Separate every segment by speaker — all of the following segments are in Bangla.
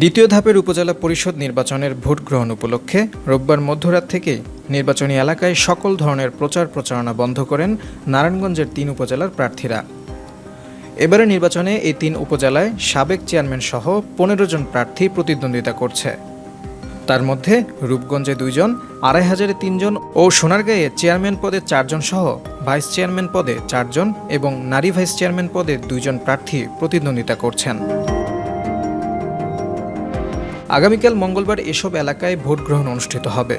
Speaker 1: দ্বিতীয় ধাপের উপজেলা পরিষদ নির্বাচনের ভোট গ্রহণ উপলক্ষে রোববার মধ্যরাত থেকে নির্বাচনী এলাকায় সকল ধরনের প্রচার প্রচারণা বন্ধ করেন নারায়ণগঞ্জের তিন উপজেলার প্রার্থীরা। এবারে নির্বাচনে এই তিন উপজেলায় সাবেক চেয়ারম্যান সহ পনেরো জন প্রার্থী প্রতিদ্বন্দ্বিতা করছে। তার মধ্যে রূপগঞ্জে দুইজন আড়াই হাজারে তিনজন ও সোনারগাঁয়ে চেয়ারম্যান পদে চারজন সহ ভাইস চেয়ারম্যান পদে চারজন এবং নারী ভাইস চেয়ারম্যান পদে দুইজন প্রার্থী প্রতিদ্বন্দ্বিতা করছেন। আগামীকাল মঙ্গলবার এসব এলাকায় ভোট গ্রহণ অনুষ্ঠিত হবে।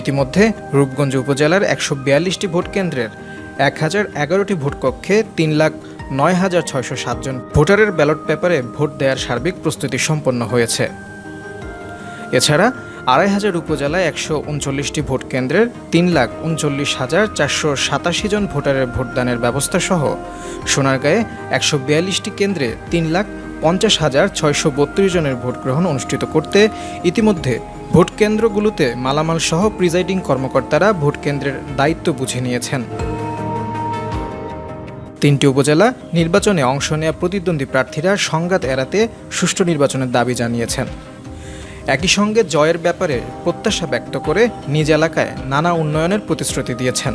Speaker 1: ইতিমধ্যে রূপগঞ্জ উপজেলার একশো বিয়াল্লিশটি ভোট কেন্দ্রের এক হাজার এগারোটি ভোট কক্ষে তিন লাখ নয় হাজার ছয়শো সাতজন ভোটারের ব্যালট পেপারে ভোট দেওয়ার সার্বিক প্রস্তুতি সম্পন্ন হয়েছে। এছাড়া আড়াই হাজার উপজেলায় একশো উনচল্লিশটি ভোট কেন্দ্রের তিন লাখ উনচল্লিশ হাজার চারশো সাতাশি জন ভোটারের ভোটদানের ব্যবস্থা সহ সোনারগাঁয়ে একশো বিয়াল্লিশটি কেন্দ্রে তিন লাখ পঞ্চাশ হাজার ছয়শো বত্রিশ জনের ভোট গ্রহণ অনুষ্ঠিত করতে ইতিমধ্যে ভোট কেন্দ্রগুলোতে মালামাল সহ প্রিজাইডিং কর্মকর্তারা ভোট কেন্দ্রের দায়িত্ব বুঝে নিয়েছেন। তিনটি উপজেলা নির্বাচনে অংশ নেওয়া প্রতিদ্বন্দ্বী প্রার্থীরা সংঘাত এড়াতে সুষ্ঠু নির্বাচনের দাবি জানিয়েছেন। একই সঙ্গে জয়ের ব্যাপারে প্রত্যাশা ব্যক্ত করে নিজ এলাকায় নানা উন্নয়নের প্রতিশ্রুতি দিয়েছেন।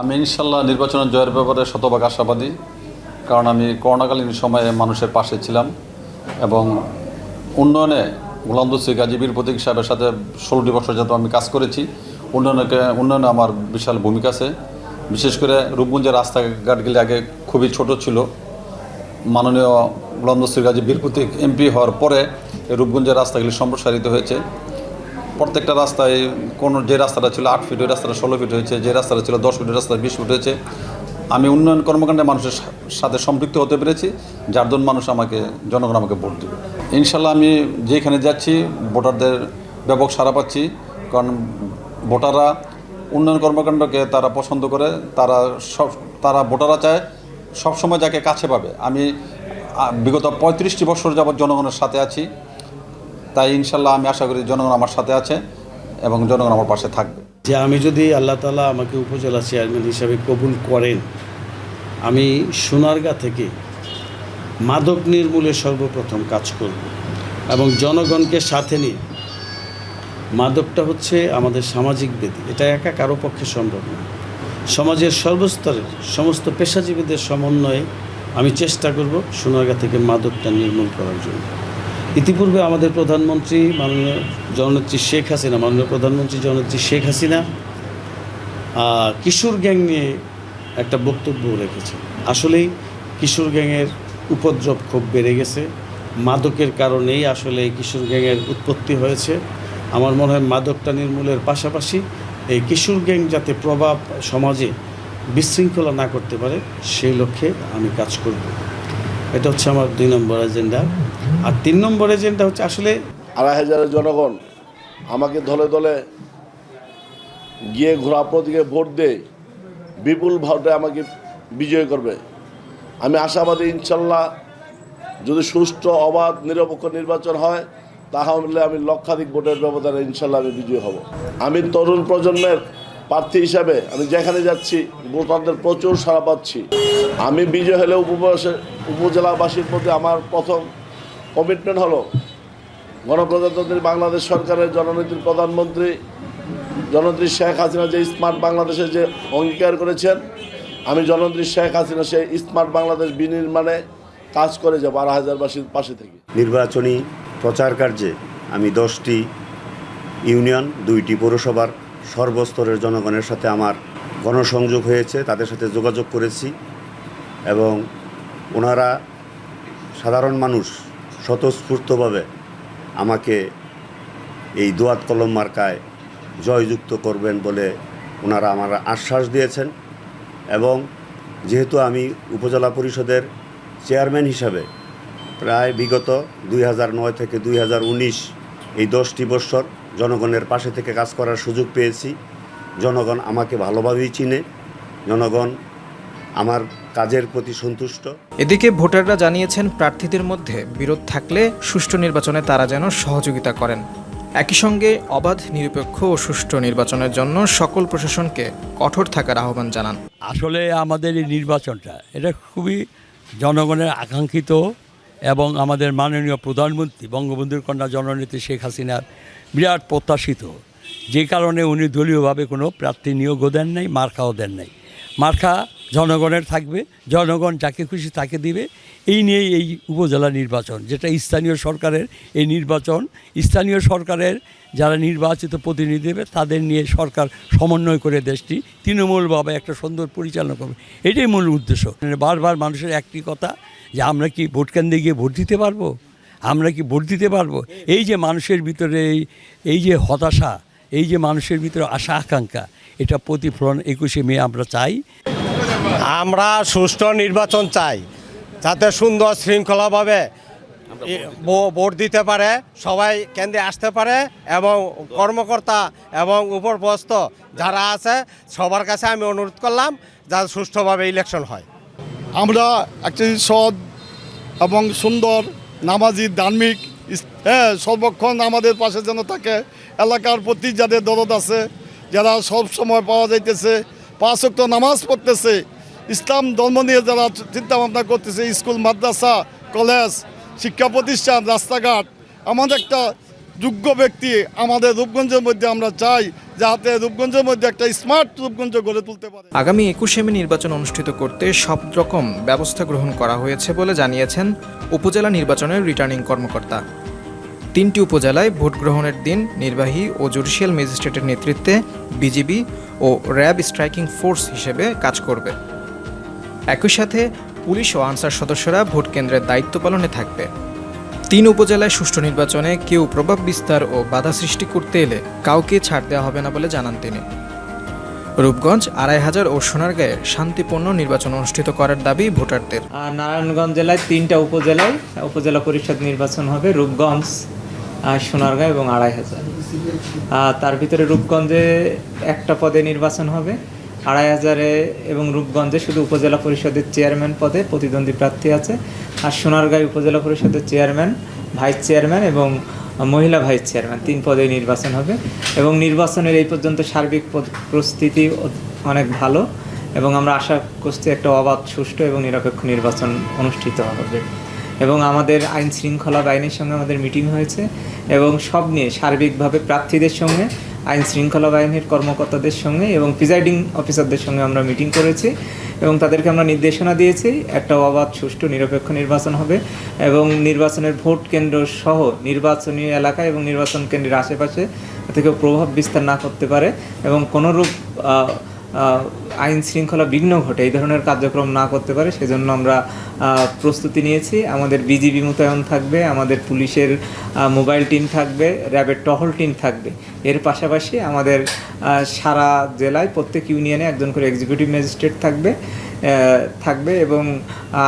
Speaker 2: আমি ইনশাল্লাহ নির্বাচনের জয়ের ব্যাপারে শতভাগ আশাবাদী। কারণ আমি করোনাকালীন সময়ে মানুষের পাশে ছিলাম এবং উন্নয়নে গোলামদুসি গাজী বীর প্রতীক সাহেবের সাথে ষোলোটি বছর যাতে আমি কাজ করেছি। উন্নয়নকে, উন্নয়নে আমার বিশাল ভূমিকা আছে। বিশেষ করে রূপগঞ্জের রাস্তাঘাটগুলি আগে খুবই ছোট ছিল। মাননীয় গোলামদস্তির গাজী বীর প্রতীক এমপি হওয়ার পরে রূপগঞ্জের রাস্তাগুলি সম্প্রসারিত হয়েছে। প্রত্যেকটা রাস্তায় কোন যে রাস্তাটা ছিল আট ফিট ওই রাস্তাটা ষোলো ফিট হয়েছে, যে রাস্তাটা ছিল দশ ফিটের রাস্তা বিশ ফিট হয়েছে। আমি উন্নয়ন কর্মকাণ্ডে মানুষের সাথে সম্পৃক্ত হতে পেরেছি, যার জন্য মানুষ আমাকে, জনগণ আমাকে ভোট দেবে। ইনশাল্লাহ আমি যেখানে যাচ্ছি, ভোটারদের ব্যাপক সারা পাচ্ছি, কারণ ভোটাররা উন্নয়ন কর্মকাণ্ডকে তারা পছন্দ করে, তারা সব, তারা ভোটাররা চায় সবসময় যাকে কাছে পাবে। আমি বিগত পঁয়ত্রিশটি বছর যাবৎ জনগণের সাথে আছি। তাই ইনশাল্লাহ আমি আশা করি জনগণ আমার সাথে আছে এবং জনগণ আমার পাশে থাকবে।
Speaker 3: যে আমি যদি আল্লাহ তালা আমাকে উপজেলা চেয়ারম্যান হিসাবে কবুল করেন, আমি সোনারগাঁ থেকে মাদক নির্মূলে সর্বপ্রথম কাজ করব এবং জনগণকে সাথে নিয়ে, মাদকটা হচ্ছে আমাদের সামাজিক বেদি। এটা একা কারও পক্ষে সম্ভব না। সমাজের সর্বস্তরের সমস্ত পেশাজীবীদের সমন্বয়ে আমি চেষ্টা করব সোনারগাঁ থেকে মাদকটা নির্মূল করার জন্য। ইতিপূর্বে আমাদের প্রধানমন্ত্রী মাননীয় জননেত্রী শেখ হাসিনা, মাননীয় প্রধানমন্ত্রী জননেত্রী শেখ হাসিনা কিশোর গ্যাং নিয়ে একটা বক্তব্য রেখেছে আসলেই কিশোর গ্যাংয়ের উপদ্রব খুব বেড়ে গেছে। মাদকের কারণেই আসলে এই কিশোর গ্যাংয়ের উৎপত্তি হয়েছে। আমার মনে হয় মাদকটা নির্মূলের পাশাপাশি এই কিশোর গ্যাং যাতে প্রভাব সমাজে বিশৃঙ্খলা না করতে পারে, সেই লক্ষ্যে আমি কাজ করব। এটা হচ্ছে আমার দুই নম্বর এজেন্ডা। আর তিন নম্বর এজেন্ডা হচ্ছে আসলে
Speaker 4: আড়াই হাজারের জনগণ আমাকে দলে দলে গিয়ে ঘোরা প্রতীকে ভোট দেয়। বিপুল ভোটে আমাকে বিজয় করবে। আমি আশাবাদী, ইনশাল্লাহ যদি সুষ্ঠু, অবাধ, নিরপেক্ষ নির্বাচন হয়, তাহলে আমি লক্ষাধিক ভোটের ব্যবধানে ইনশাল্লাহ আমি বিজয় হব। আমি তরুণ প্রজন্মের প্রার্থী হিসাবে আমি যেখানে যাচ্ছি, ভোটারদের প্রচুর সাড়া পাচ্ছি। আমি বিজয় হলে উপবাসের উপজেলাবাসীর প্রতি আমার প্রথম কমিটমেন্ট হলো। গণপ্রজাতন্ত্রী বাংলাদেশ সরকারের জননীতির প্রধানমন্ত্রী জননেত্রী শেখ হাসিনা যে স্মার্ট বাংলাদেশে যে অঙ্গীকার করেছেন, আমি জননেত্রী শেখ হাসিনা সেই স্মার্ট বাংলাদেশ বিনির্মাণে কাজ করে যাব আড়াই হাজারবাসীর পাশে থেকে।
Speaker 5: নির্বাচনী প্রচার কার্যে আমি দশটি ইউনিয়ন, দুইটি পৌরসভার সর্বস্তরের জনগণের সাথে আমার গণসংযোগ হয়েছে, তাদের সাথে যোগাযোগ করেছি এবং ওনারা সাধারণ মানুষ স্বতঃস্ফূর্তভাবে আমাকে এই দোয়াত কলম মার্কায় জয়যুক্ত করবেন বলে ওনারা আমার আশ্বাস দিয়েছেন এবং যেহেতু আমি উপজেলা পরিষদের চেয়ারম্যান হিসাবে প্রায় বিগত দুই নয় থেকে দুই হাজার উনিশ এই দশটি বৎসর জনগণের পাশে থেকে কাজ করার সুযোগ পেয়েছি। জনগণ আমাকে ভালোভাবেই চিনে। জনগণ আমার কাজের প্রতি সন্তুষ্ট।
Speaker 1: এদিকে ভোটাররা জানিয়েছেন প্রার্থীদের মধ্যে বিরোধ থাকলে সুষ্ঠু নির্বাচনে তারা যেন সহযোগিতা করেন। একই সঙ্গে অবাধ নিরপেক্ষ ও সুষ্ঠু নির্বাচনের জন্য সকল প্রশাসনকে কঠোর থাকার আহ্বান জানান।
Speaker 6: আসলে আমাদের এই নির্বাচনটা এটা খুবই জনগণের আকাঙ্ক্ষিত এবং আমাদের মাননীয় প্রধানমন্ত্রী বঙ্গবন্ধুর কন্যা জননেত্রী শেখ হাসিনার বিরাট প্রত্যাশিত। যে কারণে উনি দলীয়ভাবে কোনো প্রার্থী নিয়োগও দেন নাই মার্কাও দেন নাই। মার্কা জনগণের থাকবে, জনগণ যাকে খুশি তাকে দিবে। এই নিয়েই এই উপজেলা নির্বাচন, যেটা স্থানীয় সরকারের এই নির্বাচন। স্থানীয় সরকারের যারা নির্বাচিত প্রতিনিধি দেবে, তাদের নিয়ে সরকার সমন্বয় করে দেশটি তৃণমূলভাবে একটা সুন্দর পরিচালনা করবে। এটাই মূল উদ্দেশ্য। মানে বারবার মানুষের একটি কথা, যে আমরা কি ভোট কেন্দ্রে গিয়ে ভোট দিতে পারব? আমরা কি ভোট দিতে পারব? এই যে মানুষের ভিতরে এই এই যে হতাশা, এই যে মানুষের ভিতরে আশা আকাঙ্ক্ষা এটা প্রতিফলন একুশে মে আমরা চাই।
Speaker 7: আমরা সুষ্ঠু নির্বাচন চাই যাতে সুন্দর শৃঙ্খলাভাবে ভোট দিতে পারে সবাই কেন্দ্রে আসতে পারে এবং কর্মকর্তা এবং উপরপস্ত যারা আছে সবার কাছে আমি অনুরোধ করলাম যাতে সুষ্ঠুভাবে ইলেকশন হয়।
Speaker 8: আমরা একটি সৎ এবং সুন্দর নামাজি ধার্মিক হ্যাঁ সর্বক্ষণ আমাদের পাশে যেন থাকে। এলাকার প্রতি যাদের দরদ আছে যারা সব সময় পাওয়া যাইতেছে পাঁচক্ত নামাজ পড়তেছে ইসলাম ধর্ম নিয়ে যারা চিন্তা ভাবনা করতেছে, স্কুল, মাদ্রাসা, কলেজ, শিক্ষা প্রতিষ্ঠান, রাস্তাঘাট, আমাদের একটা যোগ্য ব্যক্তি আমাদের রূপগঞ্জের মধ্যে আমরা চাই যাতে রূপগঞ্জের মধ্যে একটা স্মার্ট রূপগঞ্জ গড়ে তুলতে পারে।
Speaker 1: আগামী একুশে মে নির্বাচন অনুষ্ঠিত করতে সব রকম ব্যবস্থা গ্রহণ করা হয়েছে বলে জানিয়েছেন উপজেলা নির্বাচনের রিটার্নিং কর্মকর্তা। তিনটি উপজেলায় ভোট গ্রহণের দিন নির্বাহী ও জুডিশিয়াল ম্যাজিস্ট্রেটের নেতৃত্বে বিজিবি ও র্যাব স্ট্রাইকিং ফোর্স হিসেবে কাজ করবে। একই সাথে পুলিশ ও আনসার সদস্যরা ভোট কেন্দ্রের দায়িত্ব পালনে থাকবে। তিন উপজেলায় সুষ্ঠু নির্বাচনে কেউ প্রভাব বিস্তার ও বাধা সৃষ্টি করতে এলে কাউকে ছাড় দেওয়া হবে না বলে জানান তিনি। রূপগঞ্জ আড়াই হাজার ও সোনারগাঁয়ে শান্তিপূর্ণ নির্বাচন অনুষ্ঠিত করার দাবি ভোটারদের।
Speaker 9: নারায়ণগঞ্জ জেলায় তিনটা উপজেলায় উপজেলা পরিষদ নির্বাচন হবে রূপগঞ্জ সোনারগাঁ এবং আড়াই হাজার তার ভিতরে রূপগঞ্জে একটা পদে নির্বাচন হবে। আড়াই হাজারে এবং রূপগঞ্জে শুধু উপজেলা পরিষদের চেয়ারম্যান পদে প্রতিদ্বন্দ্বী প্রার্থী আছে। আর সোনারগাঁও উপজেলা পরিষদের চেয়ারম্যান, ভাইস চেয়ারম্যান এবং মহিলা ভাইস চেয়ারম্যান তিন পদে নির্বাচন হবে। এবং নির্বাচনের এই পর্যন্ত সার্বিক প্রস্তুতি অনেক ভালো এবং আমরা আশা করছি একটা অবাধ, সুষ্ঠু এবং নিরপেক্ষ নির্বাচন অনুষ্ঠিত হবে। এবং আমাদের আইন শৃঙ্খলা বাহিনীর সঙ্গে আমাদের মিটিং হয়েছে এবং সব নিয়ে সার্বিকভাবে প্রার্থীদের সঙ্গে আইন শৃঙ্খলা বাহিনীর কর্মকর্তাদের সঙ্গে এবং প্রিজাইডিং অফিসারদের সঙ্গে আমরা মিটিং করেছি এবং তাদেরকে আমরা নির্দেশনা দিয়েছি, একটা অবাধ, সুষ্ঠু, নিরপেক্ষ নির্বাচন হবে এবং নির্বাচনের ভোট কেন্দ্র সহ নির্বাচনী এলাকা এবং নির্বাচন কেন্দ্রের আশেপাশে থেকে প্রভাব বিস্তার না করতে পারে এবং কোনোরূপ আইন শৃঙ্খলা বিঘ্ন ঘটে, এই ধরনের কার্যক্রম না করতে পারে, সেজন্য আমরা প্রস্তুতি নিয়েছি। আমাদের বিজিবি মোতায়েন থাকবে, আমাদের পুলিশের মোবাইল টিম থাকবে, র্যাবের টহল টিম থাকবে। এর পাশাপাশি আমাদের সারা জেলায় প্রত্যেক ইউনিয়নে একজন করে এক্সিকিউটিভ ম্যাজিস্ট্রেট থাকবে থাকবে এবং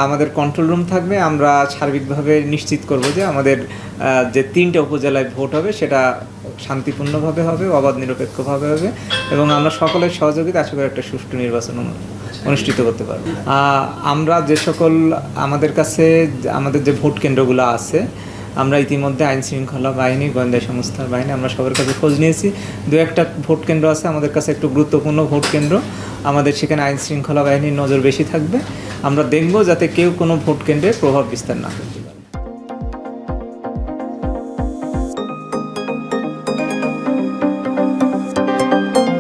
Speaker 9: আমাদের কন্ট্রোল রুম থাকবে। আমরা সার্বিকভাবে নিশ্চিত করব যে আমাদের যে তিনটে উপজেলায় ভোট হবে, সেটা শান্তিপূর্ণভাবে হবে, অবাধ নিরপেক্ষভাবে হবে এবং আমরা সকলের সহযোগিতা, আশা করি একটা সুষ্ঠু নির্বাচন অনুষ্ঠিত করতে পারব। আমরা যে সকল আমাদের কাছে আমাদের যে ভোট কেন্দ্রগুলো আছে, আমরা ইতিমধ্যে আইন শৃঙ্খলা বাহিনী, গোয়েন্দা সংস্থার বাহিনী, আমরা সবার কাছে খোঁজ নিয়েছি। দু একটা ভোট কেন্দ্র আছে, আমাদের কাছে একটু গুরুত্বপূর্ণ ভোট কেন্দ্র। আমাদের সেখানে আইন শৃঙ্খলা বাহিনীর নজর বেশি থাকবে। আমরা দেখব যাতে কেউ কোনো ভোট কেন্দ্রে প্রভাব বিস্তার না করে